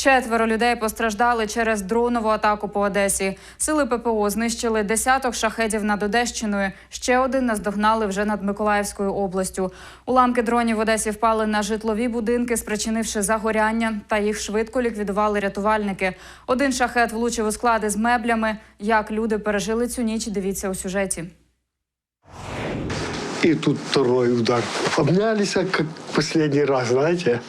Четверо людей постраждали через дронову атаку по Одесі. Сили ППО знищили десяток шахедів над Одещиною. Ще один наздогнали вже над Миколаївською областю. Уламки дронів в Одесі впали на житлові будинки, спричинивши загоряння, та їх швидко ліквідували рятувальники. Один шахет влучив у склади з меблями. Як люди пережили цю ніч? Дивіться у сюжеті. И тут второй удар. Обнялись, как последний раз, знаете,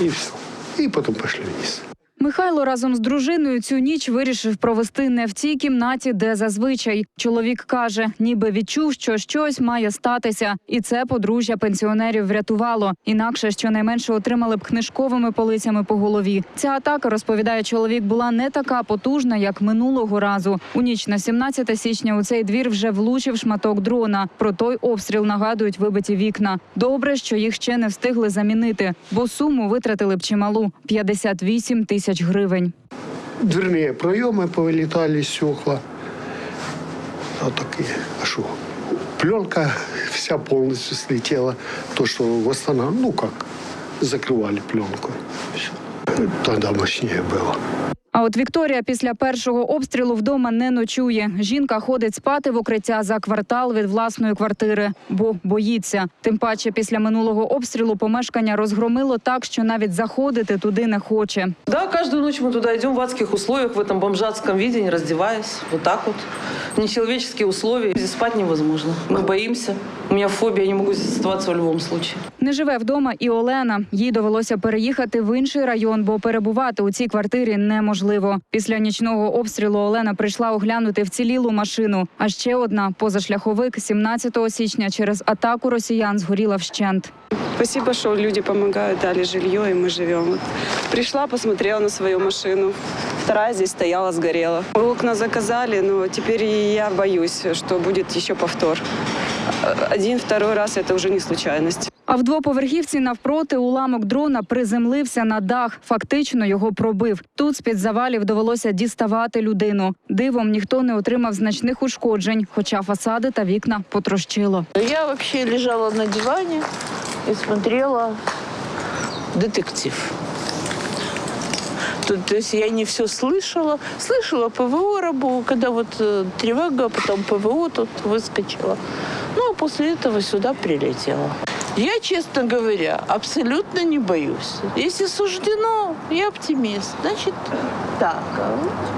и все. И потом пошли вниз. Михайло разом з дружиною цю ніч вирішив провести не в цій кімнаті, де зазвичай. Чоловік каже, ніби відчув, що щось має статися, і це подружжя пенсіонерів врятувало. Інакше щонайменше отримали б книжковими полицями по голові. Ця атака розповідає чоловік, була не така потужна, як минулого разу. У ніч на 17 січня у цей двір вже влучив шматок дрона. Про той обстріл нагадують вибиті вікна. Добре, що їх ще не встигли замінити, бо суму витратили б чималу 58 тисяч гривень. Дверные проемы повылетали, стекла. Вот такие. А что? Пленка вся полностью слетела. То, что восстанавливали, ну как, закрывали пленку. Всё. Тогда мощнее было. А от Вікторія після першого обстрілу вдома не ночує. Жінка ходить спати в укриття за квартал від власної квартири, бо боїться. Тим паче, після минулого обстрілу помешкання розгромило так, що навіть заходити туди не хоче. Да, каждую ночь мы туда идем в адских условиях, в этом бомжатском виде, не раздеваясь. Вот так вот. Нечеловеческие условия. Здесь спать невозможно. Мы боимся. У меня фобия, я не здесь оставаться в любом случае. Не живе вдома і Олена. Їй довелося переїхати в інший район, бо перебувати у цій квартирі неможливо. Після нічного обстрілу Олена прийшла оглянути вцілілу машину. А ще одна позашляховик 17 січня через атаку росіян згоріла вщент. Спасибо, что люди помогают, дали жилье, и мы живем. Вот. Пришла, посмотрела на свою машину. Вторая здесь стояла, сгорела. Окна заказали, но теперь я боюсь, что будет еще повтор Один, второй раз это уже не случайность. А в двоповерхівці навпроти уламок дрона приземлився на дах. Фактично його пробив. Тут з під завалів довелося діставати людину. Дивом ніхто не отримав значних ушкоджень, хоча фасади та вікна потрощило. Я вообще лежала на диване и смотрела детектив. Тут, то есть я не все слышала. Слышала ПВО работу, когда вот э, тревога, потом ПВО тут выскочила. После этого сюда прилетела. Я, честно говоря, абсолютно не боюсь. Если суждено, я оптимист. Значит, так,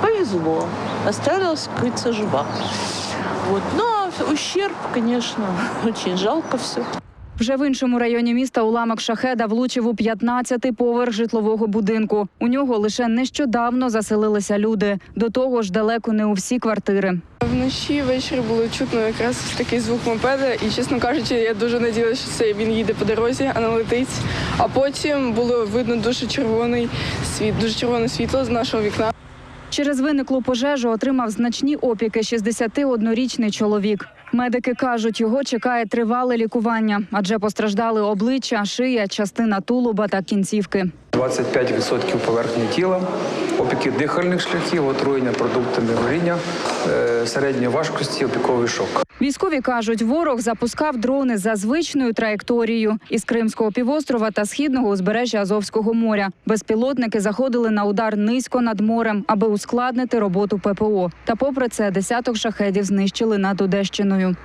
повезло. Осталась, как жива. Вот. Ну, а ущерб, конечно, очень жалко все. Вже в іншому районі міста уламок шахеда влучив у 15-й поверх житлового будинку. У нього лише нещодавно заселилися люди. До того ж, далеко не у всі квартири. Вночі ввечері було чутно якраз такий звук мопеда, і чесно кажучи, я дуже надіялася, що це він їде по дорозі, а не летить. А потім було видно дуже червоний світ, дуже червоне світло з нашого вікна. Через виниклу пожежу отримав значні опіки 61-річний чоловік. Медики кажуть, його чекає тривале лікування, адже постраждали обличчя, шия, частина тулуба та кінцівки. 25% поверхні тіла, опіки дихальних шляхів, отруєння продуктами горіння, середньої важкості, опіковий шок. Військові кажуть, ворог запускав дрони за звичною траєкторією із Кримського півострова та східного узбережжя Азовського моря. Безпілотники заходили на удар низько над морем, аби ускладнити роботу ППО. Та, попри це, десяток шахедів знищили над Одещиною.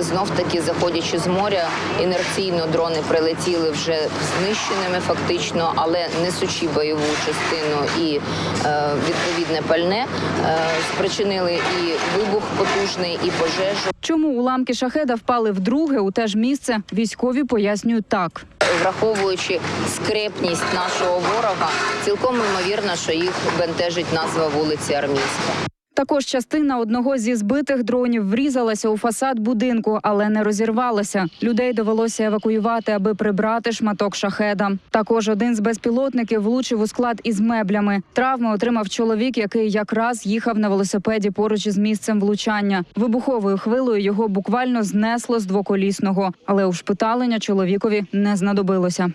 Знов таки, заходячи з моря, інерційно дрони прилетіли вже знищеними, фактично, але несучи бойову частину і е, відповідне пальне, е, спричинили і вибух потужний, і пожежу. Чому уламки шахеда впали вдруге у те ж місце? Військові пояснюють так. Враховуючи скрепність нашого ворога, цілком імовірно, що їх бентежить назва вулиці Армійська. Також частина одного зі збитих дронів врізалася у фасад будинку, але не розірвалася. Людей довелося евакуювати, аби прибрати шматок шахеда. Також один з безпілотників влучив у склад із меблями. Травми отримав чоловік, який якраз їхав на велосипеді поруч із місцем влучання. Вибуховою хвилою його буквально знесло з двоколісного, але ушпиталення чоловікові не знадобилося.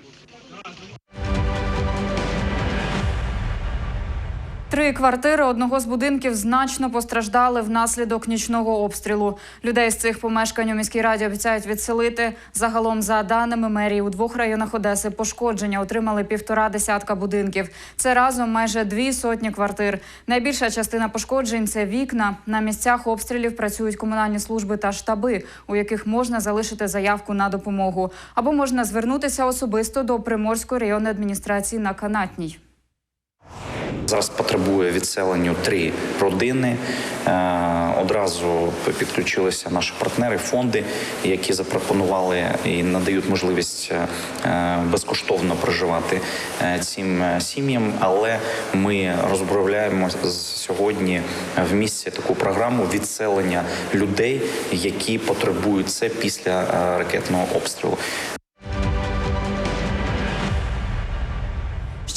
Три квартири одного з будинків значно постраждали внаслідок нічного обстрілу. Людей з цих помешкань у міській раді обіцяють відселити. Загалом, за даними мерії, у двох районах Одеси пошкодження отримали півтора десятка будинків. Це разом майже дві сотні квартир. Найбільша частина пошкоджень це вікна. На місцях обстрілів працюють комунальні служби та штаби, у яких можна залишити заявку на допомогу, або можна звернутися особисто до Приморської районної адміністрації на Канатній. Зараз потребує відселенню три родини. Е, Одразу підключилися наші партнери, фонди, які запропонували і надають можливість е, безкоштовно проживати е, цим сім'ям. Але ми розробляємо сьогодні в місті таку програму відселення людей, які потребують це після ракетного обстрілу.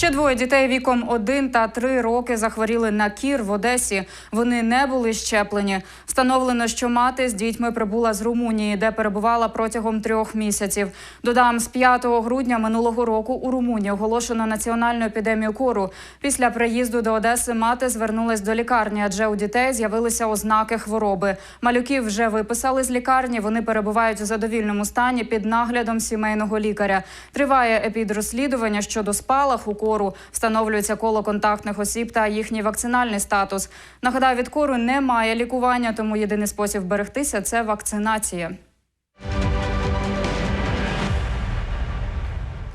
Ще двоє дітей віком 1 та 3 роки захворіли на кір в Одесі. Вони не були щеплені. Встановлено, що мати з дітьми прибула з Румунії, де перебувала протягом трьох місяців. Додам, з 5 грудня минулого року у Румунії оголошено національну епідемію кору. Після приїзду до Одеси мати звернулась до лікарні, адже у дітей з'явилися ознаки хвороби. Малюків вже виписали з лікарні. Вони перебувають у задовільному стані під наглядом сімейного лікаря. Триває епідрозслідування щодо спалаху кору. Встановлюється коло контактних осіб та їхній вакцинальний статус. Нагадаю, від кору немає лікування, тому єдиний спосіб берегтися це вакцинація.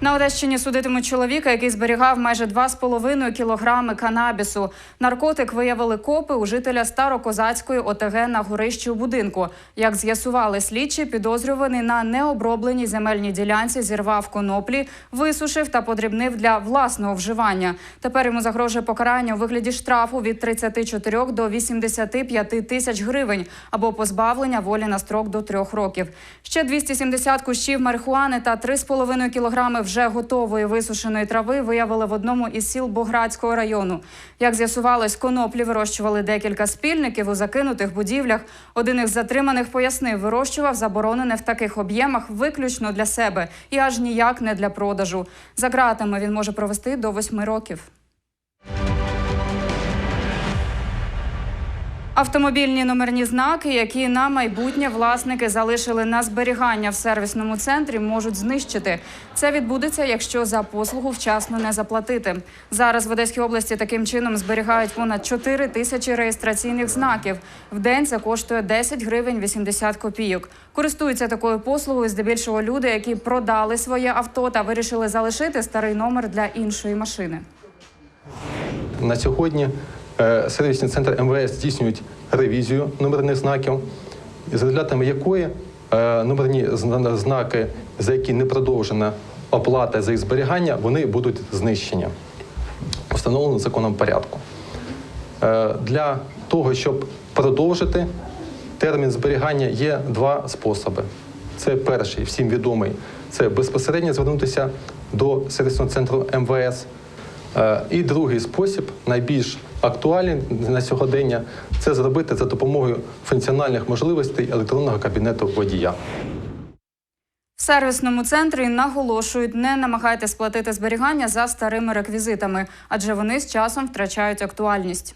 На Одещині судитимуть чоловіка, який зберігав майже 2,5 кілограми канабісу. Наркотик виявили копи у жителя Старокозацької ОТГ на горищі у будинку. Як з'ясували слідчі, підозрюваний на необробленій земельній ділянці зірвав коноплі, висушив та подрібнив для власного вживання. Тепер йому загрожує покарання у вигляді штрафу від 34 до 85 тисяч гривень або позбавлення волі на строк до трьох років. Ще 270 кущів марихуани та 3,5 кілограми вже готової висушеної трави виявили в одному із сіл Боградського району. Як з'ясувалось, коноплі вирощували декілька спільників у закинутих будівлях. Один із затриманих пояснив, вирощував заборонене в таких об'ємах виключно для себе і аж ніяк не для продажу. За ґратами він може провести до восьми років. Автомобільні номерні знаки, які на майбутнє власники залишили на зберігання в сервісному центрі, можуть знищити. Це відбудеться, якщо за послугу вчасно не заплатити. Зараз в Одеській області таким чином зберігають понад 4 тисячі реєстраційних знаків. В день це коштує 10 гривень 80 копійок. Користуються такою послугою здебільшого люди, які продали своє авто та вирішили залишити старий номер для іншої машини. На сьогодні е, сервісний центр МВС здійснюють ревізію номерних знаків, з результатами якої е, номерні знаки, за які не продовжена оплата за їх зберігання, вони будуть знищені у встановленому законом порядку. Е, Для того, щоб продовжити термін зберігання, є два способи. Це перший, всім відомий, це безпосередньо звернутися до сервісного центру МВС. І другий спосіб, найбільш актуальний на сьогодення, це зробити за допомогою функціональних можливостей електронного кабінету водія. В сервісному центрі наголошують, не намагайтесь сплатити зберігання за старими реквізитами, адже вони з часом втрачають актуальність.